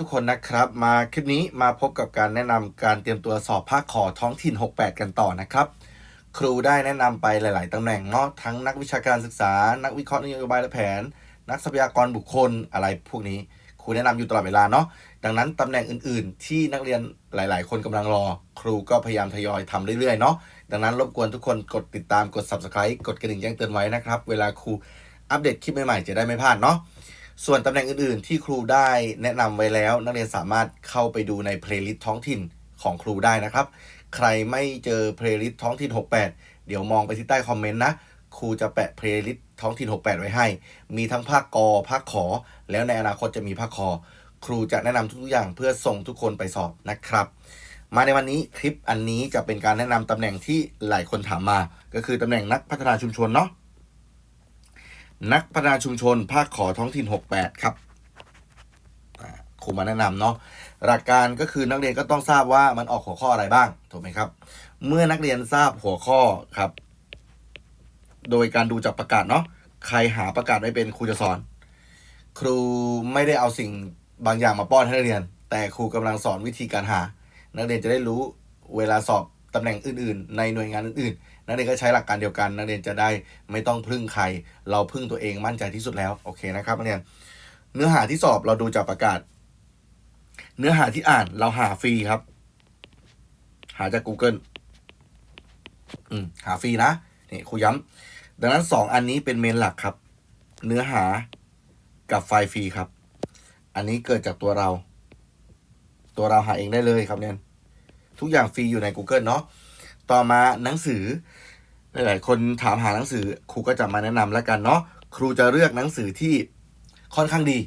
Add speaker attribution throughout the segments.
Speaker 1: ทุกคนนะครับ มาคลิปนี้มาพบกับการแนะนำการเตรียมตัวสอบภาคขอท้องถิ่น 68 กันต่อนะครับ ครูได้แนะนำไปหลาย ๆตำแหน่งเนาะทั้งนักวิชาการศึกษา นักวิเคราะห์นโยบายและแผน นักทรัพยากรบุคคลอะไรพวกนี้ ครูแนะนำอยู่ตลอดเวลาเนาะดังนั้นตำแหน่งอื่น ๆ ที่นักเรียนหลาย ๆ คนกำลังรอ ครูก็พยายามทยอยทำเรื่อย ๆ เนาะดังนั้นรบกวนทุกคนกดติดตามกด subscribe กดกระดิ่งแจ้งเตือนไว้นะครับเวลาครูอัปเดตคลิปใหม่ ๆ จะได้ไม่พลาดเนาะ ส่วนตำแหน่งอื่นๆ ที่ครูได้แนะนำไว้แล้ว นักเรียนสามารถเข้าไปดูในเพลย์ลิสต์ท้องถิ่นของครูได้นะครับ ใครไม่เจอเพลย์ลิสต์ท้องถิ่น 68 เดี๋ยวมองไปที่ใต้คอมเมนต์นะครูจะแปะเพลย์ลิสต์ท้องถิ่น 68 ไว้ให้ มีทั้งภาคกอภาคขอ แล้วในอนาคตจะมีภาคคอ ครูจะแนะนำทุกอย่างเพื่อส่งทุกคนไปสอบนะครับ มาในวันนี้คลิปอันนี้จะเป็นการแนะนำตำแหน่งที่หลายคนถามมา ก็คือตำแหน่งนักพัฒนาชุมชนเนาะ นักพัฒนาชุมชน ภาคขอท้องถิ่น 68 ครับครูมาแนะนำเนาะหลักการก็คือนักเรียนก็ต้องทราบว่ามันออกหัวข้ออะไรบ้างถูกไหมครับ เมื่อนักเรียนทราบหัวข้อครับ โดยการดูจากประกาศเนาะใครหาประกาศไม่เป็นครูจะสอน ครูไม่ได้เอาสิ่งบางอย่างมาป้อนให้นักเรียน แต่ครูกำลังสอนวิธีการหา นักเรียนจะได้รู้เวลาสอบ ตำแหน่งอื่นๆ ในหน่วยงานอื่นๆ นักเรียนก็ใช้หลักการเดียวกัน นักเรียนจะได้ไม่ต้องพึ่งใคร เราพึ่งตัวเองมั่นใจที่สุดแล้วโอเคนะครับนักเรียนเนื้อหาที่สอบเราดูจากประกาศ เนื้อหาที่อ่านเราหาฟรีครับ หาจาก Google อืมหาฟรีนะนี่ครูย้ำดังนั้นสองอันนี้เป็นเมนหลักครับ เนื้อหากับไฟล์ฟรีครับ อันนี้เกิดจากตัวเรา ตัวเราหาเองได้เลยครับเนี่ย ทุกอย่างฟรีอยู่ใน Google เนาะต่อมาหนังสือ หลายๆ คนถามหาหนังสือครูก็จะมาแนะนำแล้วกันเนาะครูจะเลือกหนังสือที่ค่อนข้างดี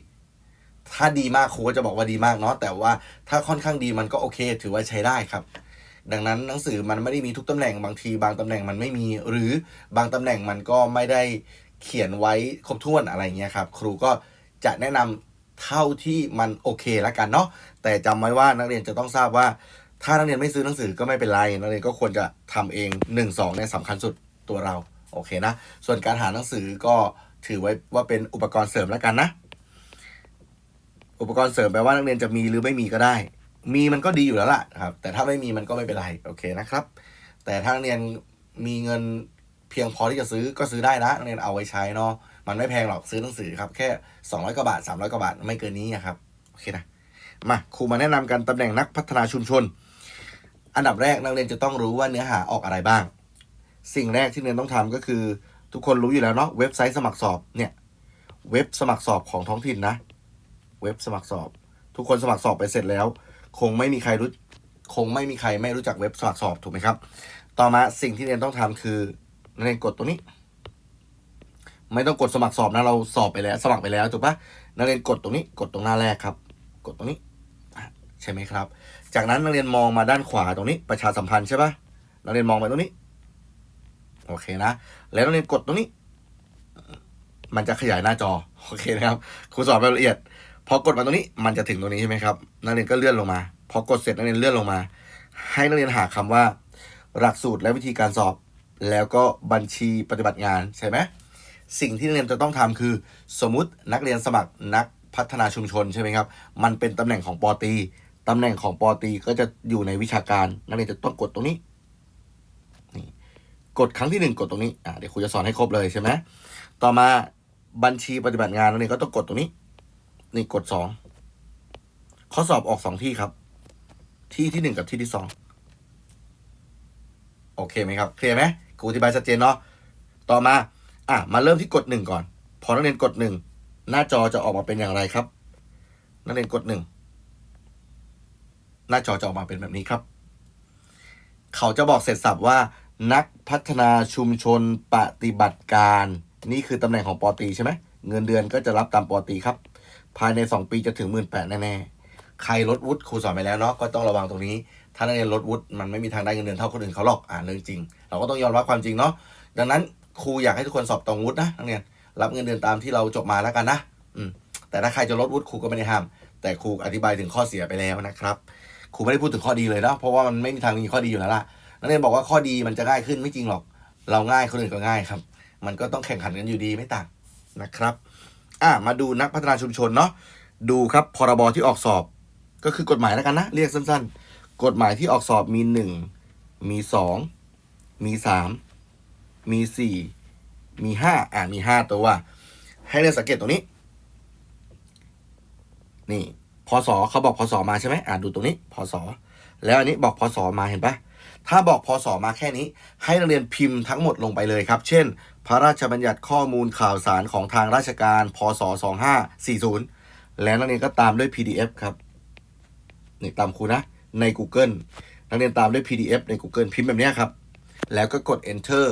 Speaker 1: ถ้าดีมากครูก็จะบอกว่าดีมากเนาะแต่ว่าถ้าค่อนข้างดีมันก็โอเค ถือว่าใช้ได้ครับ ดังนั้นหนังสือมันไม่ได้มีทุกตำแหน่งบางที บางตำแหน่งมันไม่มีหรือบางตำแหน่งมันก็ไม่ได้เขียนไว้ครบถ้วนอะไรเงี้ยครับ ครูก็จะแนะนำเท่าที่มันโอเคแล้วกันเนาะแต่จำไว้ว่านักเรียนจะต้องทราบว่า ถ้านักเรียนไม่ซื้อหนังสือก็ไม่เป็นไรนักเรียนก็ควรจะทำเอง1นสองเนี่ยสำคัญสุดตัวเราโอเคนะ ส่วนการหาหนังสือก็ถือไว้ว่าเป็นอุปกรณ์เสริมแล้วกันนะ อุปกรณ์เสริมแปลว่านักเรียนจะมีหรือไม่มีก็ได้ มีมันก็ดีอยู่แล้วล่ะครับ แต่ถ้าไม่มีมันก็ไม่เป็นไรโอเคนะครับ แต่ถ้านักเรียนมีเงินเพียงพอที่จะซื้อก็ซื้อได้นะนักเรียนเอาไว้ใช้เนาะมันไม่แพงหรอกซื้อหนังสือครับแค่ 200กว่าบาท300กว่าบาทไม่เกินนี้อะครับโอเคนะมาครูมาแนะนำกันตำแหน่งนักพัฒนาชุมชน อันดับแรกนักเรียนจะต้องรู้ว่าเนื้อหาออกอะไรบ้าง สิ่งแรกที่เรียนต้องทำก็คือ ทุกคนรู้อยู่แล้วเนาะเว็บไซต์สมัครสอบเนี่ยเว็บสมัครสอบของท้องถิ่นนะ เว็บสมัครสอบ ทุกคนสมัครสอบไปเสร็จแล้ว คงไม่มีใครรู้คงไม่มีใครไม่รู้จักเว็บสมัครสอบถูกไหมครับ ต่อมาสิ่งที่เรียนต้องทำคือนักเรียนกดตรงนี้ ไม่ต้องกดสมัครสอบนะเราสอบไปแล้ว สมัครไปแล้วถูกปะนักเรียนกดตรงนี้ กดตรงหน้าแรกครับ กดตรงนี้ใช่ไหมครับ จากนั้นนักเรียนมองมาด้านขวาตรงนี้ ประชาสัมพันธ์ใช่ปะนักเรียนมองไปตรงนี้ โอเคนะ แล้วนักเรียนกดตรงนี้ มันจะขยายหน้าจอ โอเคนะครับ ครูสอนไปละเอียด พอกดมาตรงนี้ มันจะถึงตรงนี้ใช่ไหมครับ นักเรียนก็เลื่อนลงมา พอกดเสร็จนักเรียนเลื่อนลงมา ให้นักเรียนหาคำว่า หลักสูตรและวิธีการสอบ แล้วก็บัญชีปฏิบัติงานใช่ไหมสิ่งที่นักเรียนจะต้องทำคือ สมมตินักเรียนสมัครนักพัฒนาชุมชนใช่ไหมครับ มันเป็นตำแหน่งของปอตี ตำแหน่งของปอตีก็จะอยู่ในวิชาการนักเรียนจะต้องกดตรงนี้นี่กดครั้งที่หนึ่งกดตรงนี้อ่าเดี๋ยวครูจะสอนให้ครบเลยใช่ไหมต่อมาบัญชีปฏิบัติงานนักเรียนก็ต้องกดตรงนี้ นี่กดสองข้อสอบออกสองที่ครับ ที่ที่หนึ่งกับที่ที่สองโอเคไหมครับเคลียร์ไหมครูอธิบายชัดเจนเนาะต่อมา อะมาเริ่มที่กดหนึ่งก่อน พอนักเรียนกดหนึ่งหน้าจอจะออกมาเป็นอย่างไรครับ นักเรียนกดหนึ่ง หน้าจอจะออกมาเป็นแบบนี้ครับ เขาจะบอกเสร็จสับว่า นักพัฒนาชุมชนปฏิบัติการ นี่คือตำแหน่งของปอตีใช่ไหมเงินเดือนก็จะรับตามปอตีครับ ภายใน 2 ปีจะถึงหมื่นแปดแน่ๆ ใครลดวุฒิครูสอนไปแล้วเนาะก็ต้องระวังตรงนี้ ถ้านักเรียนลดวุฒิมันไม่มีทางได้เงินเดือนเท่าคนอื่นเขาหรอกอ่านเรื่องจริง เราก็ต้องยอมรับความจริงเนาะดังนั้นครูอยากให้ทุกคนสอบตรงวุฒินะนักเรียนรับเงินเดือนตามที่เราจบมาแล้วกันนะอืมแต่ถ้าใครจะลดวุฒิครูก็ไม่ได้ห้าม แต่ครูอธิบายถึงข้อเสียไปแล้วนะครับ ครูไม่ได้พูดถึงข้อดีเลยนะเพราะว่ามันไม่มีทางมีข้อดีอยู่แล้วล่ะนักเรียนบอกว่าข้อดีมันจะง่ายขึ้นไม่จริงหรอก เราง่ายคนอื่นก็ง่ายครับ มันก็ต้องแข่งขันกันอยู่ดีไม่ต่างนะครับ อะมาดูนักพัฒนาชุมชนเนาะดูครับพรบที่ออกสอบ ก็คือกฎหมายแล้วกันนะ เรียกสั้นๆ กฎหมายที่ออกสอบมีหนึ่งมีสองมีสามมีสี่มีห้าอ่ามีห้าตัว ให้เรียนสังเกตตรงนี้ นี่ พศเขาบอกพศมาใช่ไหมอ่าดูตรงนี้พศแล้วอันนี้บอกพศมาเห็นปะถ้าบอกพศมาแค่นี้ ให้นักเรียนพิมพ์ทั้งหมดลงไปเลยครับ เช่น พระราชบัญญัติข้อมูลข่าวสารของทางราชการ พศ 2540 แล้วนักเรียนก็ตามด้วย PDF ครับนี่ตามครูนะ ใน Google นักเรียนตามด้วย PDF ใน Google พิมพ์แบบนี้ครับ แล้วก็กด enter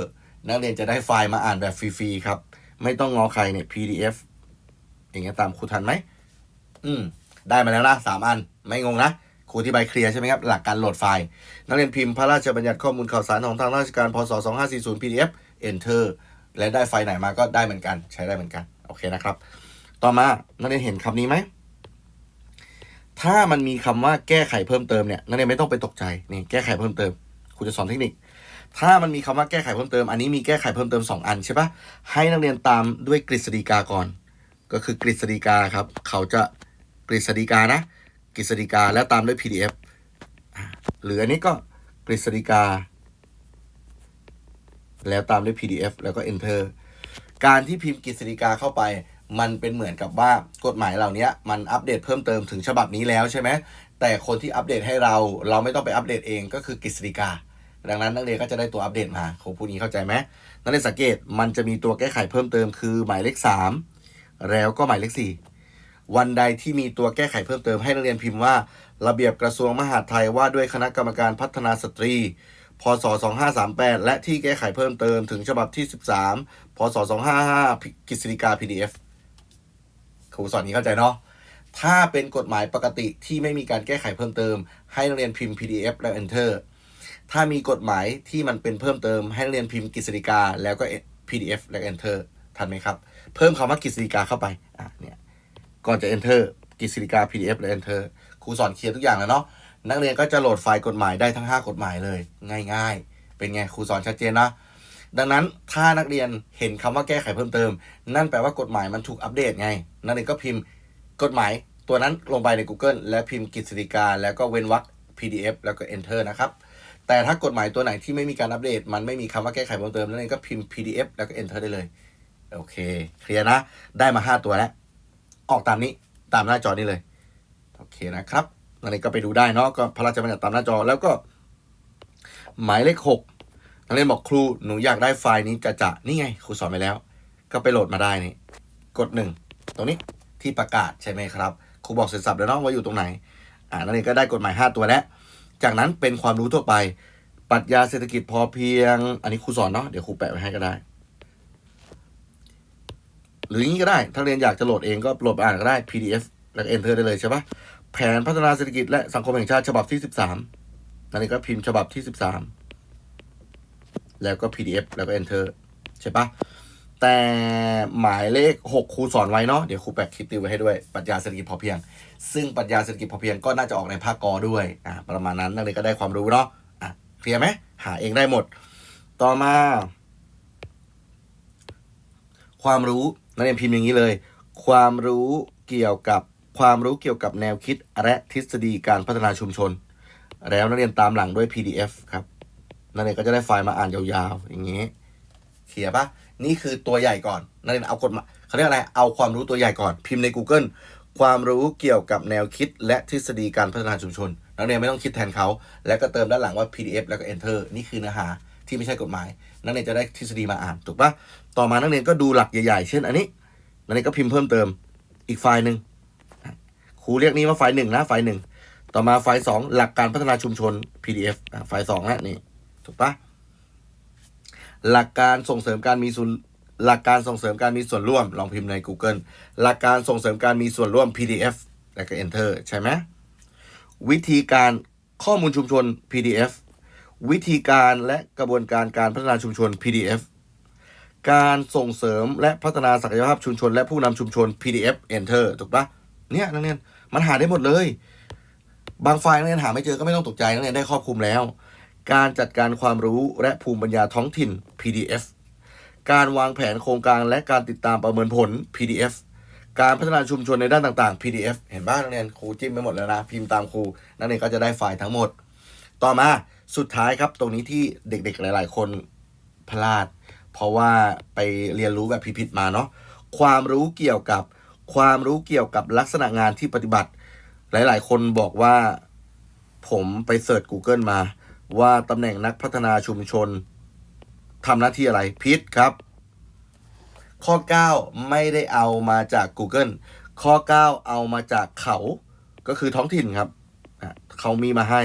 Speaker 1: นักเรียนจะได้ไฟล์มาอ่านแบบฟรีๆครับ ไม่ต้องงอใครเนี่ย PDF อย่างเงี้ยตามครูทันไหมอืม ได้มาแล้วนะสามอัน ไม่งงนะครูอธิบายเคลียร์ใช่ไหมครับ หลักการโหลดไฟล์ นักเรียนพิมพ์พระราชบัญญัติข้อมูลข่าวสารของทางราชการพศ 2540 PDF enter และได้ไฟล์ไหนมาก็ได้เหมือนกัน ใช้ได้เหมือนกัน โอเคนะครับ ต่อมานักเรียนเห็นคำนี้ไหม ถ้ามันมีคำว่าแก้ไขเพิ่มเติมเนี่ยนักเรียนไม่ต้องไปตกใจนี่แก้ไขเพิ่มเติมครูจะสอนเทคนิค ถ้ามันมีคำว่าแก้ไขเพิ่มเติม อันนี้มีแก้ไขเพิ่มเติม 2 อันใช่ปะให้นักเรียนตามด้วยกฤษฎีกาก่อน ก็คือกฤษฎีกาครับ เขาจะ กฤษฎีกานะ กฤษฎีกาแล้วตามด้วย PDF หรืออันนี้ก็กฤษฎีกา แล้วตามด้วย PDF แล้วก็ Enter การที่พิมพ์กฤษฎีกาเข้าไปมันเป็นเหมือนกับว่ากฎหมายเหล่านี้มันอัปเดตเพิ่มเติมถึงฉบับนี้แล้วใช่ไหมแต่คนที่อัปเดตให้เราเราไม่ต้องไปอัปเดตเองก็คือกฤษฎีกา ดังนั้นนักเรียนก็จะได้ตัวอัปเดตมาครูพูดนี้เข้าใจไหมนักเรียนสังเกตมันจะมีตัวแก้ไขเพิ่มเติมคือหมายเลข 3 แล้วก็หมายเลข 4 วันใดที่มีตัวแก้ไขเพิ่มเติมให้นักเรียนพิมพ์ว่า ระเบียบกระทรวงมหาดไทยว่าด้วยคณะกรรมการพัฒนาสตรี พศ 2538 และที่แก้ไขเพิ่มเติมถึงฉบับที่ 13 พศ 255กฤษฎีกา PDF ครูสอนนี้เข้าใจเนาะถ้าเป็นกฎหมายปกติที่ไม่มีการแก้ไขเพิ่มเติม ให้นักเรียนพิมพ์ PDF และ Enter ถ้ามีกฎหมายที่มันเป็นเพิ่มเติม ให้นักเรียนพิมพ์กฤษฎีกา แล้วก็ PDF และ Enter ทันไหมครับ เพิ่มคำว่ากฤษฎีกาเข้าไปอะเนี่ย ก่อนจะ Enter กฤษฎีกา PDF และ Enter ครูสอนเคลียร์ทุกอย่างแล้วเนาะนักเรียนก็จะโหลดไฟล์กฎหมายได้ทั้ง 5 กฎหมายเลย ง่ายๆ เป็นไงครูสอนชัดเจนนะดังนั้นถ้านักเรียนเห็นคำว่าแก้ไขเพิ่มเติม นั่นแปลว่ากฎหมายมันถูกอัปเดตไง นักเรียนก็พิมพ์กฎหมายตัวนั้นลงไปใน Google และพิมพ์กฤษฎีกา แล้วก็เว้นวรรค PDF แล้วก็ Enter นะครับ แต่ถ้ากฎหมายตัวไหนที่ไม่มีการอัปเดต มันไม่มีคำว่าแก้ไขเพิ่มเติม นักเรียนก็พิมพ์ PDF แล้วก็ Enter ได้เลย โอเค เคลียร์นะ ได้มา 5 ตัวแล้ว ออกตามนี้ตามหน้าจอนี้เลย โอเคนะครับนักเรียนก็ไปดูได้เนาะก็พระราชบัญญัติตามหน้าจอแล้วก็ หมายเลขหกนักเรียนบอกครูหนูอยากได้ไฟล์นี้จะจะนี่ไงครูสอนไปแล้ว ก็ไปโหลดมาได้นี่กดหนึ่งตรงนี้ที่ประกาศใช่ไหมครับครูบอกเสร็จสับแล้วเนาะว่าอยู่ตรงไหน อ่านักเรียนก็ได้กฎหมาย 5 ตัวแล้วจากนั้นเป็นความรู้ทั่วไปปรัชญาเศรษฐกิจพอเพียง อันนี้ครูสอนเนาะเดี๋ยวครูแปะไว้ให้ก็ได้ หรืออย่างนี้ก็ได้ถ้าเรียนอยากจะโหลดเองก็โหลดอ่านก็ได้ PDF แล้วก็ Enter ได้เลยใช่ปะแผนพัฒนาเศรษฐกิจและสังคมแห่งชาติฉบับที่ 13นั่นเองก็พิมพ์ฉบับที่ 13 แล้วก็ PDF แล้วก็ Enter ใช่ปะแต่หมายเลข 6 ครูสอนไว้เนาะเดี๋ยวครูแปะคลิปติวไว้ให้ด้วยปรัชญาเศรษฐกิจพอเพียง ซึ่งปรัชญาเศรษฐกิจพอเพียงก็น่าจะออกในภาคกอด้วยอ่าประมาณนั้นนักเรียนก็ได้ความรู้เนาะอะเคลียร์ไหมหาเองได้หมด ต่อมา ความรู้ นักเรียนพิมพ์อย่างนี้เลย ความรู้เกี่ยวกับความรู้เกี่ยวกับแนวคิดและทฤษฎีการพัฒนาชุมชน แล้วนักเรียนตามหลังด้วย PDF ครับนักเรียนก็จะได้ไฟล์มาอ่านยาวๆ อย่างนี้เคลียร์ปะนี่คือตัวใหญ่ก่อนนักเรียนเอากฎมาเขาเรียกอะไรเอาความรู้ตัวใหญ่ก่อนพิมพ์ใน Google ความรู้เกี่ยวกับแนวคิดและทฤษฎีการพัฒนาชุมชน นักเรียนไม่ต้องคิดแทนเขา แล้วก็เติมด้านหลังว่า PDF แล้วก็ Enter นี่คือเนื้อหาที่ไม่ใช่กฎหมาย นักเรียนจะได้ทฤษฎีมาอ่านถูกปะ ต่อมานักเรียนก็ดูหลักใหญ่ๆ เช่นอันนี้นักเรียนก็พิมพ์เพิ่มเติมอีกไฟล์หนึ่งครูเรียกนี้ว่าไฟล์หนึ่งนะไฟล์หนึ่งต่อมาไฟล์สองหลักการพัฒนาชุมชน PDF ไฟล์สองนะนี่ถูกปะหลักการส่งเสริมการมีส่วนหลักการส่งเสริมการมีส่วนร่วม ลองพิมพ์ใน Google หลักการส่งเสริมการมีส่วนร่วม PDF แล้วก็ Enter ใช่ไหมวิธีการข้อมูลชุมชน PDF วิธีการและกระบวนการการพัฒนาชุมชน PDF การส่งเสริมและพัฒนาศักยภาพชุมชน และผู้นำชุมชน PDF Enter ถูกปะเนี่ยนักเรียนมันหาได้หมดเลย บางไฟล์นักเรียนหาไม่เจอก็ไม่ต้องตกใจนักเรียนได้ครอบคลุมแล้ว การจัดการความรู้และภูมิปัญญาท้องถิ่น PDF การวางแผนโครงการและการติดตามประเมินผล PDF การพัฒนาชุมชนในด้านต่างๆ PDF เห็นบ้างนักเรียนครูจิ้มไปหมดแล้วนะ พิมพ์ตามครูนักเรียนก็จะได้ไฟล์ทั้งหมด ต่อมาสุดท้ายครับตรงนี้ที่เด็กๆหลาย ๆ คนพลาด เพราะว่าไปเรียนรู้แบบพิพิธมาเนาะความรู้เกี่ยวกับความรู้เกี่ยวกับลักษณะงานที่ปฏิบัติ หลาย ๆ คนบอกว่าผมไปเสิร์ช Google มา ว่าตำแหน่งนักพัฒนาชุมชนทำหน้าที่อะไรพิษครับ ข้อ 9 ไม่ได้เอามาจาก Google ข้อ 9 เอามาจากเขาก็คือท้องถิ่นครับ เขามีมาให้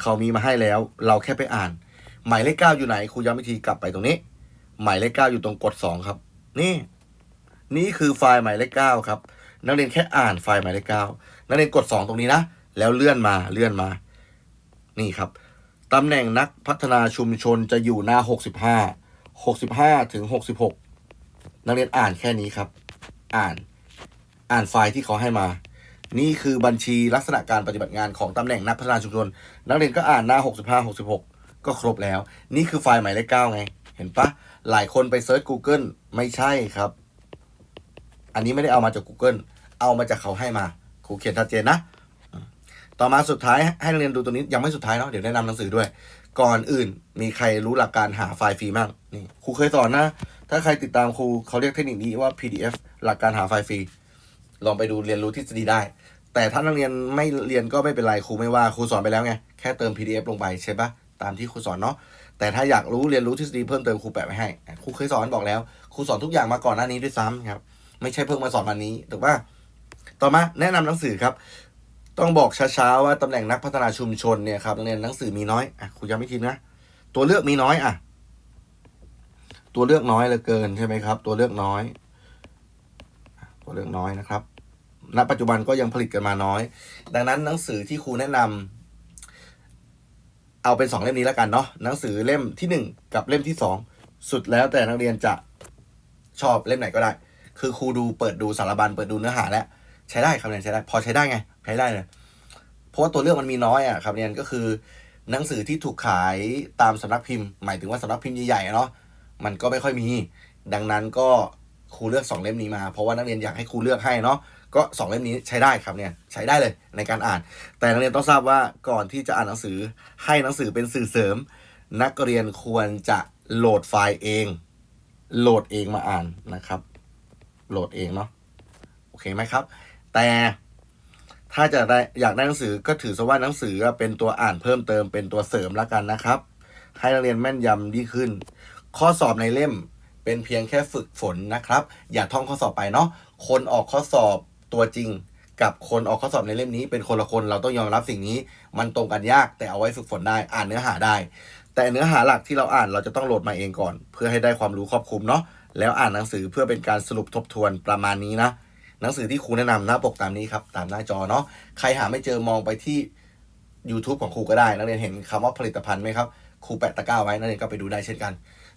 Speaker 1: เขามีมาให้แล้ว เราแค่ไปอ่าน หมายเลข9อยู่ไหนครูย้ำวิธีกลับไปตรงนี้ หมายเลข9อยู่ตรงกด2ครับ นี่ นี่คือไฟล์หมายเลข9ครับ นักเรียนแค่อ่านไฟล์หมายเลข9นักเรียนกด2ตรงนี้นะ แล้วเลื่อนมาเลื่อนมา นี่ครับตำแหน่งนักพัฒนาชุมชนจะอยู่หน้า65 65ถึง66นักเรียนอ่านแค่นี้ครับ อ่านอ่านไฟล์ที่เขาให้มา นี่คือบัญชีลักษณะการปฏิบัติงานของตำแหน่งนักพัฒนาชุมชน นักเรียนก็อ่านหน้า 65 66 ก็ครบแล้ว นี่คือไฟล์หมายเลข9ไง เห็นปะหลายคนไปเซิร์ช Google ไม่ใช่ครับ อันนี้ไม่ได้เอามาจาก Google เอามาจากเขาให้มาครูเขียนชัดเจนนะ ต่อมาสุดท้ายให้นักเรียนดูตัวนี้ยังไม่สุดท้ายเนาะเดี๋ยวแนะนำหนังสือด้วย ก่อนอื่นมีใครรู้หลักการหาไฟล์ฟรีบ้างนี่ครูเคยสอนนะ ถ้าใครติดตามครูเขาเรียกเทคนิคนี้ว่า PDF หลักการหาไฟล์ฟรีลองไปดูเรียนรู้ทฤษฎีได้ แต่ถ้านักเรียนไม่เรียนก็ไม่เป็นไรครูไม่ว่าครูสอนไปแล้วไงแค่เติม PDF ลงไปใช่ปะตามที่ครูสอนเนาะ แต่ถ้าอยากรู้เรียนรู้ทฤษฎีเพิ่มเติมครูแปะไว้ให้ครูเคยสอนบอกแล้วครูสอนทุกอย่างมาก่อนหน้านี้ด้วยซ้ำครับ ไม่ใช่เพิ่งมาสอนวันนี้ถูกปะต่อมาแนะนำหนังสือครับ ต้องบอกช้าๆว่าตำแหน่งนักพัฒนาชุมชนเนี่ยครับเรียนหนังสือมีน้อยอะครูย้ำอีกทีนะ ตัวเลือกมีน้อยอะ ตัวเลือกน้อยเหลือเกินใช่ไหมครับ ตัวเลือกน้อย ตัวเลือกน้อยนะครับณปัจจุบันก็ยังผลิตกันมาน้อย ดังนั้นหนังสือที่ครูแนะนำ เอาเป็นสองเล่มนี้แล้วกันเนาะหนังสือเล่มที่หนึ่งกับเล่มที่สองสุดแล้วแต่นักเรียนจะชอบเล่มไหนก็ได้ คือครูดูเปิดดูสารบัญเปิดดูเนื้อหาแล้วใช้ได้ครับเรียนใช้ได้ พอใช้ได้ไงใช้ได้เลยเพราะว่าตัวเลือกมันมีน้อยอะครับเรียนก็คือหนังสือที่ถูกขายตามสำนักพิมพ์ หมายถึงว่าสำนักพิมพ์ใหญ่ๆเนาะมันก็ไม่ค่อยมี ดังนั้นก็ครูเลือกสองเล่มนี้มา เพราะว่านักเรียนอยากให้ครูเลือกให้เนาะ ก็สองเล่มนี้ใช้ได้ครับเนี่ยใช้ได้เลยในการอ่าน แต่นักเรียนต้องทราบว่าก่อนที่จะอ่านหนังสือให้หนังสือเป็นสื่อเสริม นักเรียนควรจะโหลดไฟล์เอง โหลดเองมาอ่านนะครับ โหลดเองเนาะโอเคไหมครับ แต่ถ้าจะได้อยากได้หนังสือก็ถือซะว่าหนังสือเป็นตัวอ่านเพิ่มเติมเป็นตัวเสริมแล้วกันนะครับ ให้นักเรียนแม่นยำดีขึ้น ข้อสอบในเล่มเป็นเพียงแค่ฝึกฝนนะครับ อย่าท่องข้อสอบไปเนาะคนออกข้อสอบ ตัวจริงกับคนออกข้อสอบในเล่มนี้ เป็นคนละคนเราต้องยอมรับสิ่งนี้ มันตรงกันยากแต่เอาไว้ฝึกฝนได้อ่านเนื้อหาได้ แต่เนื้อหาหลักที่เราอ่านเราจะต้องโหลดมาเองก่อน เพื่อให้ได้ความรู้ครอบคลุมเนาะแล้วอ่านหนังสือเพื่อเป็นการสรุปทบทวนประมาณนี้นะหนังสือที่ครูแนะนำหน้าปกตามนี้ครับตามหน้าจอเนาะใครหาไม่เจอมองไปที่ YouTube ของครูก็ได้ นักเรียนเห็นคำว่าผลิตภัณฑ์ไหมครับครูแปะตะกร้าไว้นักเรียนก็ไปดูได้เช่นกัน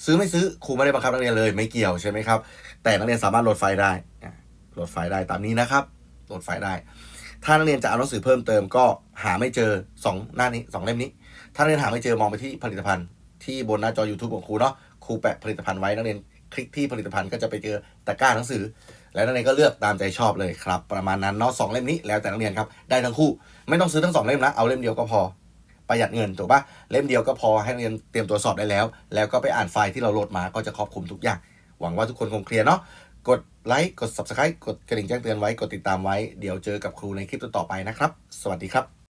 Speaker 1: ซื้อไม่ซื้อครูไม่ได้บังคับนักเรียนเลยไม่เกี่ยวใช่ไหมครับแต่นักเรียนสามารถโหลดไฟล์ได้ โหลดไฟล์ได้ตามนี้นะครับ โหลดไฟล์ได้ ถ้านักเรียนจะเอาหนังสือเพิ่มเติมก็หาไม่เจอสองหน้านี้สองเล่มนี้ ถ้านักเรียนหาไม่เจอมองไปที่ผลิตภัณฑ์ที่บนหน้าจอ YouTube ของครูเนาะ ครูแปะผลิตภัณฑ์ไว้นักเรียนคลิกที่ผลิตภัณฑ์ก็จะไปเจอตะกร้าหนังสือ แล้วนักเรียนก็เลือกตามใจชอบเลยครับ ประมาณนั้นเนาะสองเล่มนี้แล้วแต่นักเรียนครับได้ทั้งคู่ ไม่ต้องซื้อทั้งสองเล่มนะเอาเล่มเดียวก็พอประหยัดเงินถูกปะเล่มเดียวก็พอให้นักเรียนเตรียมตัวสอบได้แล้ว แล้วก็ไปอ่านไฟล์ที่เราโหลดมาก็จะครอบคลุมทุกอย่าง หวังว่าทุกคนคงเคลียร์เนาะ กดไลค์ กด subscribe กดกระดิ่งแจ้งเตือนไว้ กดติดตามไว้ เดี๋ยวเจอกับครูในคลิปต่อๆไปนะครับ สวัสดีครับ